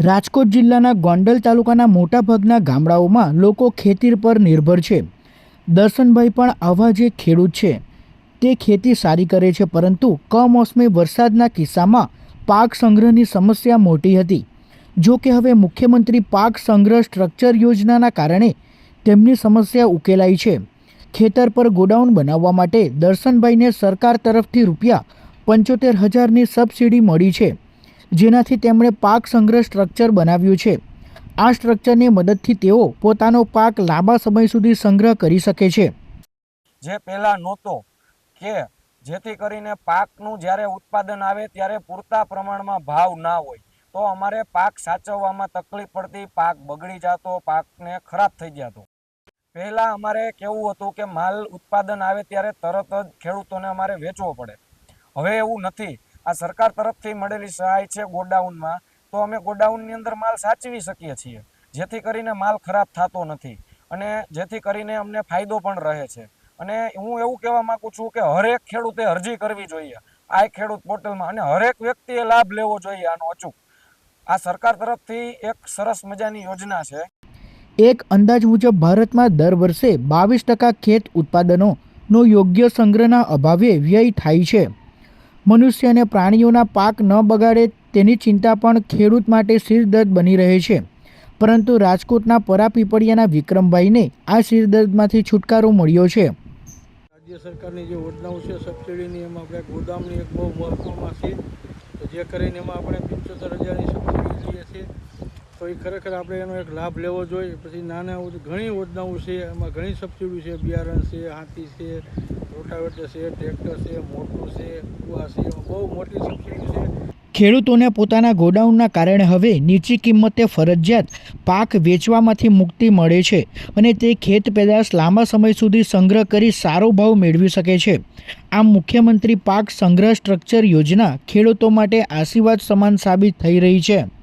રાજકોટ જિલ્લાના ગોંડલ તાલુકાના મોટાભાગના ગામડાઓમાં લોકો ખેતી પર નિર્ભર છે. દર્શનભાઈ પણ આવા જે ખેડૂત છે, તે ખેતી સારી કરે છે, પરંતુ કમોસમી વરસાદના કિસ્સામાં પાક સંગ્રહની સમસ્યા મોટી હતી. જો કે હવે મુખ્યમંત્રી પાક સંગ્રહ સ્ટ્રક્ચર યોજનાના કારણે તેમની સમસ્યા ઉકેલાઈ છે. ખેતર પર ગોડાઉન બનાવવા માટે દર્શનભાઈને સરકાર તરફથી રૂપિયા પંચોતેર હજારની સબસિડી મળી છે. જેનાથી તેમણે પાક સંગ્રહ સ્ટ્રક્ચર બનાવ્યું છે. આ સ્ટ્રક્ચરની મદદથી તેઓ પોતાનો પાક લાંબા સમય સુધી સંગ્રહ કરી શકે છે. જે પહેલાં નહોતો કે જેથી કરીને પાકનું જ્યારે ઉત્પાદન આવે ત્યારે પૂરતા પ્રમાણમાં ભાવ ના હોય, તો અમારે પાક સાચવવામાં તકલીફ પડતી, પાક બગડી જતો, પાકને ખરાબ થઈ જતો. પહેલાં અમારે કેવું હતું કે માલ ઉત્પાદન આવે ત્યારે તરત જ ખેડૂતોને અમારે વેચવો પડે. હવે એવું નથી. આ સરકાર તરફથી મળેલી સહાય છે ગોડાઉનમાં, તો અમે ગોડાઉનની અંદર માલ સાચવી શકીએ છીએ, જેથી કરીને માલ ખરાબ થતો નથી. અને જેથી કરીને અમને ફાયદો પણ રહે છે. અને હું એવું કહેવા માંગુ છું કે હરેક ખેડૂતે અરજી કરવી જોઈએ. આ ખેડૂત પોર્ટલમાં અને હરેક વ્યક્તિએ લાભ લેવો જોઈએ આનો અચૂક. આ સરકાર તરફથી એક સરસ મજાની યોજના છે. એક અંદાજ મુજબ ભારતમાં દર વર્ષે બાવીસ ટકા ખેત ઉત્પાદનોનો યોગ્ય સંગ્રહના અભાવે વ્યય થાય છે. મનુષ્ય અને પ્રાણીઓના પાક ન બગાડે તેની ચિંતા પણ ખેડૂત માટે શિરદર્દ બની રહે છે. પરંતુ રાજકોટના પરાપીપળિયાના વિક્રમભાઈને આ શિરદર્દમાંથી છુટકારો મળ્યો છે. રાજ્ય સરકારની જે યોજનાઓ છે, સબસિડીની, એમાં આપણે ગોદામની એક બહુ મહત્વમાં છે. જે કરીને એમાં આપણે પંચોતેર હજારની સબસિડી તો ખરેખર આપણે એનો એક લાભ લેવો જોઈએ. પછી નાના ઘણી યોજનાઓ છે, એમાં ઘણી સબસિડી છે. બિયારણ છે, હાથી છે, રોટાવેટર છે, ટ્રેક્ટર છે મોટું છે, કુવા છે. બહુ મોટી સબસિડી છે. ખેડૂતોને પોતાના ગોડાઉનના કારણે હવે નીચી કિંમતે ફરજિયાત પાક વેચવામાંથી મુક્તિ મળે છે અને તે ખેત પેદાશ લાંબા સમય સુધી સંગ્રહ કરી સારો ભાવ મેળવી શકે છે. આમ મુખ્યમંત્રી પાક સંગ્રહ સ્ટ્રક્ચર યોજના ખેડૂતો માટે આશીર્વાદ સમાન સાબિત થઈ રહી છે.